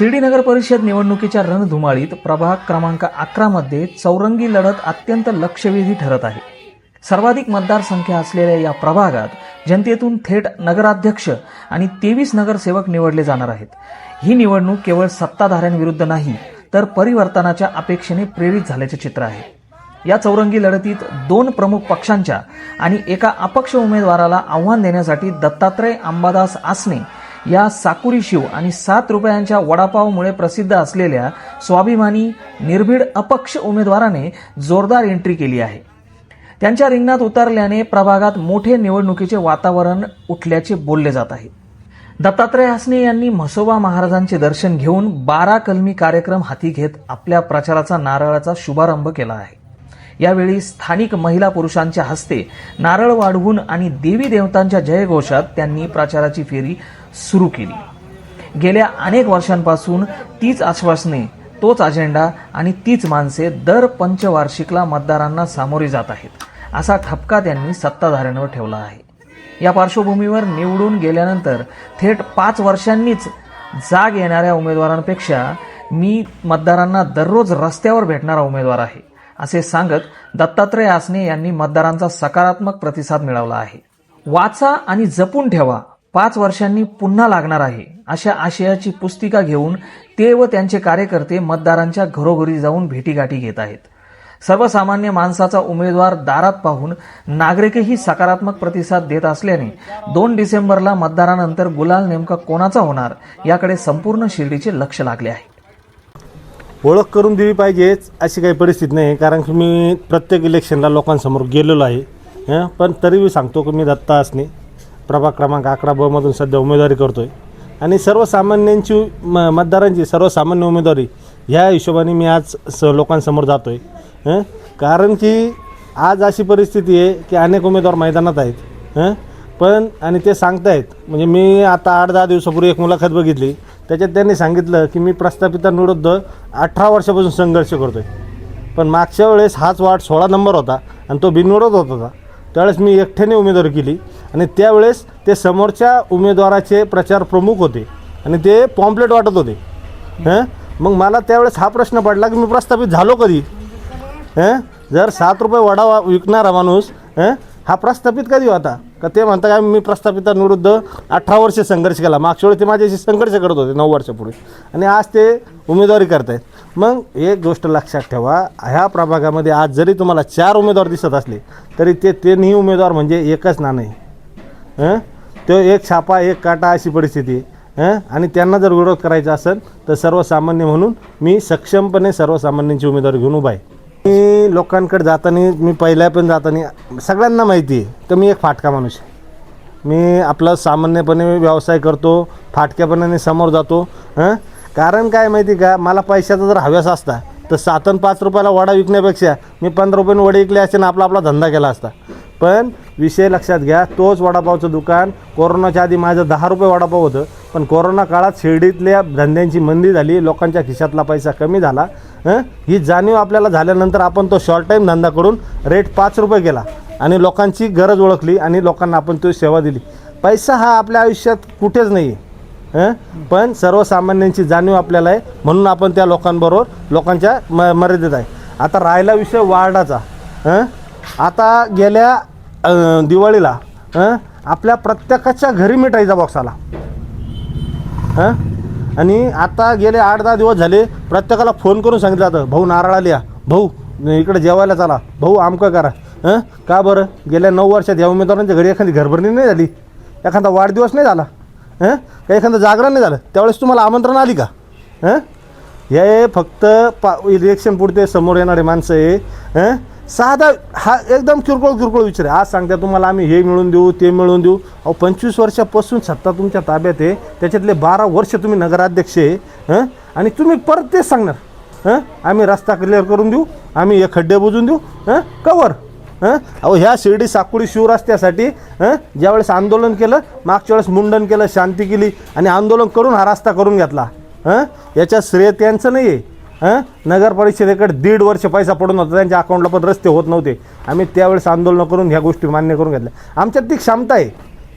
शिर्डी नगर परिषद निवडणुकीच्या रणधुमाळीत प्रभाग क्रमांक अकरामध्ये चौरंगी लढत अत्यंत लक्षवेधी ठरत आहे. सर्वाधिक मतदारसंख्या असलेल्या या प्रभागात जनतेतून थेट नगराध्यक्ष आणि तेवीस नगरसेवक निवडले जाणार आहेत. ही निवडणूक केवळ सत्ताधाऱ्यांविरुद्ध नाही तर परिवर्तनाच्या अपेक्षेने प्रेरित झाल्याचे चित्र आहे. या चौरंगी लढतीत दोन प्रमुख पक्षांच्या आणि एका अपक्ष उमेदवाराला आव्हान देण्यासाठी दत्तात्रय अंबादास आसने या साकुरी शिव आणि सात रुपयांच्या वडापावमुळे प्रसिद्ध असलेल्या स्वाभिमानी निर्भीड अपक्ष उमेदवाराने जोरदार एंट्री केली आहे. त्यांच्या रिंगणात उतरल्याने प्रभागात मोठे निवडणुकीचे वातावरण उठल्याचे बोलले जात आहे. दत्तात्रय हसने यांनी म्हसोबा महाराजांचे दर्शन घेऊन बारा कलमी कार्यक्रम हाती घेत आपल्या प्रचाराचा नारळाचा शुभारंभ केला आहे. यावेळी स्थानिक महिला पुरुषांच्या हस्ते नारळ वाढवून आणि देवी देवतांच्या जयघोषात त्यांनी प्रचाराची फेरी सुरू केली. गेल्या अनेक वर्षांपासून तीच आश्वासने तोच अजेंडा आणि तीच माणसे दर पंचवार्षिकला मतदारांना सामोरी जात आहेत असा ठपका त्यांनी सत्ताधाऱ्यांवर ठेवला आहे. या पार्श्वभूमीवर निवडून गेल्यानंतर थेट पाच वर्षांनीच जाग येणाऱ्या उमेदवारांपेक्षा मी मतदारांना दररोज रस्त्यावर भेटणारा उमेदवार आहे असे सांगत दत्तात्रय आसने यांनी मतदारांचा सकारात्मक प्रतिसाद मिळवला आहे. वाचा आणि जपून ठेवा पाच वर्षांनी पुन्हा लागणार आहे अशा आशयाची पुस्तिका घेऊन ते व त्यांचे कार्यकर्ते मतदारांच्या घरोघरी जाऊन भेटीगाठी घेत आहेत. सर्वसामान्य माणसाचा उमेदवार दारात पाहून नागरिकही सकारात्मक प्रतिसाद देत असल्याने दोन डिसेंबरला मतदारानंतर गुलाल नेमका कोणाचा होणार याकडे संपूर्ण शिर्डीचे लक्ष लागले आहे. ओळख करून दिली पाहिजेच अशी काही परिस्थिती नाही कारण की मी प्रत्येक इलेक्शनला लोकांसमोर गेलेलो आहे. हं? पण तरी मी सांगतो की मी दत्ता असणे. प्रभाग क्रमांक अकरा ब मधून सध्या उमेदवारी करतो आहे आणि सर्वसामान्यांची म मतदारांची सर्वसामान्य उमेदवारी ह्या हिशोबाने मी आज स लोकांसमोर जातो आहे कारण की आज अशी परिस्थिती आहे की अनेक उमेदवार मैदानात आहेत. हं? पण आणि ते सांगतायत म्हणजे मी आता आठ दहा दिवसापूर्वी एक मुलाखत बघितली. त्याच्यात त्यांनी सांगितलं की मी प्रस्थापितांविरुद्ध अठरा वर्षापासून संघर्ष करतो आहे पण मागच्या वेळेस हाच वार्ड सोळा नंबर होता आणि तो बिनविरोध होत होता. त्यावेळेस मी एकट्याने उमेदवारी केली. आणि त्यावेळेस ते समोरच्या उमेदवाराचे प्रचार प्रमुख होते. आणि ते पॉम्पलेट वाटत होते. हां? मग मला त्यावेळेस हा प्रश्न पडला की मी प्रस्थापित झालो कधी? हं? जर सात रुपये वडा विकणारा माणूस हं? हा प्रस्थापित कधी होता? का ते म्हणता काय मी प्रस्थापितांविरुद्ध अठरा वर्ष संघर्ष केला. मागच्या वेळी ते माझ्याशी संघर्ष करत होते नऊ वर्षापूर्वी आणि आज ते उमेदवारी करतायत. मग एक गोष्ट लक्षात ठेवा ह्या प्रभागामध्ये आज जरी तुम्हाला चार उमेदवार दिसत असले तरी ते तिन्ही उमेदवार म्हणजे एकच ना नाही हं? तो एक छापा एक काटा अशी परिस्थिती. आहे हं? आणि त्यांना जर विरोध करायचा असेल तर सर्वसामान्य म्हणून मी सक्षमपणे सर्वसामान्यांची उमेदवारी घेऊन उभा आहे. मी लोकांकडे जाताना मी पहिल्या पण जाताना सगळ्यांना माहिती आहे तर मी एक फाटका माणूस आहे. मी आपला सामान्यपणे व्यवसाय करतो फाटक्यापणाने समोर जातो हं? कारण काय माहिती का मला पैशाचा जर हव्यास असता तर सात आणि पाच रुपयाला वडा विकण्यापेक्षा मी पंधरा रुपयाने वडे विकले असते ना आपला आपला धंदा केला असता. पण विषय लक्षात घ्या. तोच वडापावचं दुकान. कोरोनाच्या आधी माझं दहा रुपये वडापाव होतं. पण कोरोना काळात शिर्डीतल्या धंद्यांची मंदी झाली. लोकांच्या खिशातला पैसा कमी झाला. हं? ही जाणीव आपल्याला झाल्यानंतर आपण तो शॉर्ट टाईम धंदा करून रेट पाच रुपये केला. आणि लोकांची गरज ओळखली आणि लोकांना आपण तो सेवा दिली. पैसा हा आपल्या आयुष्यात कुठेच नाही आहे हं? पण सर्वसामान्यांची जाणीव आपल्याला आहे. म्हणून आपण त्या लोकांबरोबर लोकांच्या म मर्यादेत आहे. आता राहिला विषय वार्डाचा. हं? आता गेल्या अं, दिवाळीला हं आपल्या प्रत्येकाच्या घरी मिठाईचा बॉक्स आला. हां आणि आता गेले आठ दहा दिवस झाले प्रत्येकाला फोन करून सांगितलं जातं भाऊ नारळा लिहा भाऊ इकडे जेवायला चला. भाऊ आमकं करा. हं का बरं? गेल्या नऊ वर्षात या उमेदवारांच्या घरी एखादी घरभरणी नाही झाली? एखादा वाढदिवस नाही झाला? हं का एखादं जागरण नाही झालं? त्यावेळेस तुम्हाला आमंत्रण आली का? हं हे फक्त पा इलेक्शन पुढते समोर येणारे माणसं आहे. हं साधा हा एकदम किरकोळ किरकोळ विचार आहे. आज सांगता तुम्हाला आम्ही हे मिळून देऊ ते मिळून देऊ. अहो पंचवीस वर्षापासून सत्ता तुमच्या ताब्यात आहे. त्याच्यातले बारा वर्ष तुम्ही नगराध्यक्ष आहे हं? आणि तुम्ही परत तेच सांगणार हं? आम्ही रस्ता क्लिअर करून देऊ आम्ही हे खड्डे बुजून देऊ हं? कवर हं? अहो ह्या शिर्डी साकुडी शिवरस्त्यासाठी हं? ज्यावेळेस आंदोलन केलं मागच्या वेळेस मुंडन केलं शांती केली आणि आंदोलन करून हा रस्ता करून घेतला हं? याच्यात श्रेय त्यांचं नाही आहे हं? नगर परिषदेकडे दीड वर्ष पैसा पडून होता त्यांच्या अकाउंटला पण रस्ते होत नव्हते. आम्ही त्यावेळेस आंदोलन करून ह्या गोष्टी मान्य करून घेतल्या. आमच्यात ती क्षमता आहे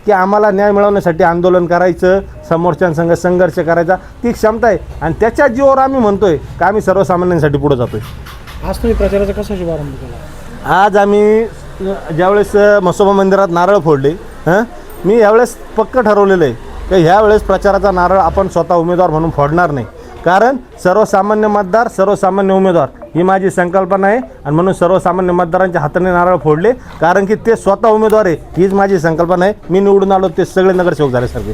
की आम्हाला न्याय मिळवण्यासाठी आंदोलन करायचं समोरच्यांसंग संघर्ष करायचा ती क्षमता आहे. आणि त्याच्या जीवावर आम्ही म्हणतोय की आम्ही सर्वसामान्यांसाठी पुढे जातोय. आज तुम्ही प्रचाराचा कसा शुभारंभ केला? आज आम्ही ज्यावेळेस अ, म्हसोबा मंदिरात नारळ फोडले हं? मी यावेळेस पक्क ठरवलेलं आहे की ह्यावेळेस प्रचाराचा नारळ आपण स्वतः उमेदवार म्हणून फोडणार नाही. कारण सर्वसामान्य मतदार सर्वसामान्य उमेदवार ही माझी संकल्पना आहे आणि म्हणून सर्वसामान्य मतदारांच्या हाताने नारळ फोडले. कारण की ते स्वतः उमेदवार आहे हीच माझी संकल्पना आहे. मी निवडून आलो ते सगळे नगरसेवक झाले सारखे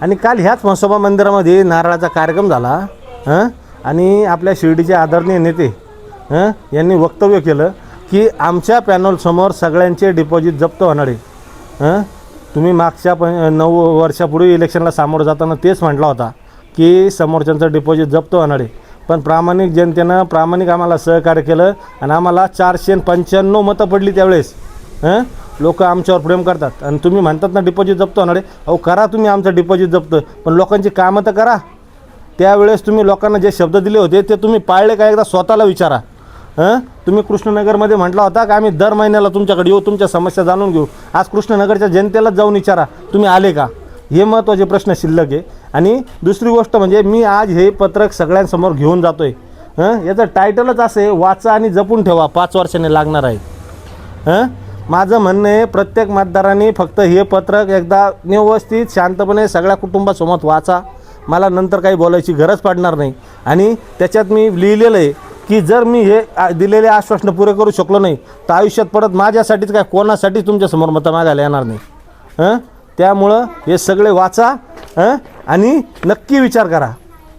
आणि काल ह्याच म्हसोबा मंदिरामध्ये नारळाचा कार्यक्रम झाला हं? आणि आपल्या शिर्डीचे आदरणीय नेते हं? यांनी वक्तव्य केलं की आमच्या पॅनलसमोर सगळ्यांचे डिपॉझिट जप्त होणार आहे. हं? तुम्ही मागच्या प नऊ वर्षापूर्वी इलेक्शनला सामोरं जाताना तेच म्हटला होता. की समोरच्यांचं डिपॉझिट जप्त होणार आहे. पण प्रामाणिक जनतेनं प्रामाणिक आम्हाला सहकार्य केलं आणि आम्हाला चारशे पंच्याण्णव मतं पडली त्यावेळेस. हं? लोक आमच्यावर प्रेम करतात. आणि तुम्ही म्हणतात ना डिपॉझिट जप्त होणार आहे. अहो करा तुम्ही आमचं डिपॉझिट जप्त. पण लोकांची कामं तर करा. त्यावेळेस तुम्ही लोकांना जे शब्द दिले होते ते तुम्ही पाळले का? एकदा स्वतःला विचारा. हं? तुम्ही कृष्णनगरमध्ये म्हटला होता का आम्ही दर महिन्याला तुमच्याकडे येऊ तुमच्या समस्या जाणून घेऊ. आज कृष्णनगरच्या जनतेलाच जाऊन विचारा. तुम्ही आले का? हे महत्त्वाचे प्रश्न शिल्लक आहे. आणि दुसरी गोष्ट म्हणजे मी आज हे पत्रक सगळ्यांसमोर घेऊन जातो आहे हं? याचं टायटलच असं आहे वाचा आणि जपून ठेवा पाच वर्षाने लागणार आहे. हं? माझं म्हणणं आहे प्रत्येक मतदारांनी फक्त हे पत्रक एकदा व्यवस्थित शांतपणे सगळ्या कुटुंबासमोर वाचा. मला नंतर काही बोलायची गरज पडणार नाही. आणि त्याच्यात मी लिहिलेलं आहे की जर मी हे दिलेले आश्वासनं पुरे करू शकलो नाही तर आयुष्यात परत माझ्यासाठीच काय कोणासाठीच तुमच्यासमोर मतं मागायला येणार नाही. हं? त्यामुळं हे सगळे वाचा. हं? आणि नक्की विचार करा.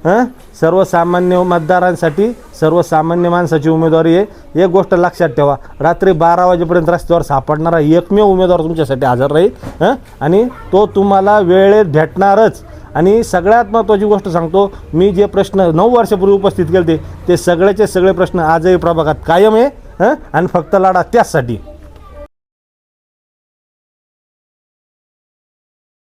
हं? सर्वसामान्य मतदारांसाठी सर्वसामान्य माणसाची उमेदवारी आहे. एक गोष्ट लक्षात ठेवा. रात्री बारा वाजेपर्यंत रस्त्यावर सापडणारा एकमेव उमेदवार तुमच्यासाठी हजर राहील. हां? आणि तो तुम्हाला वेळेत भेटणारच. आणि सगळ्यात महत्त्वाची गोष्ट सांगतो मी जे प्रश्न नऊ वर्षापूर्वी उपस्थित केले ते सगळ्याचे सगळे प्रश्न आजही प्रभागात कायम आहे. हं? आणि फक्त लढा त्याचसाठी.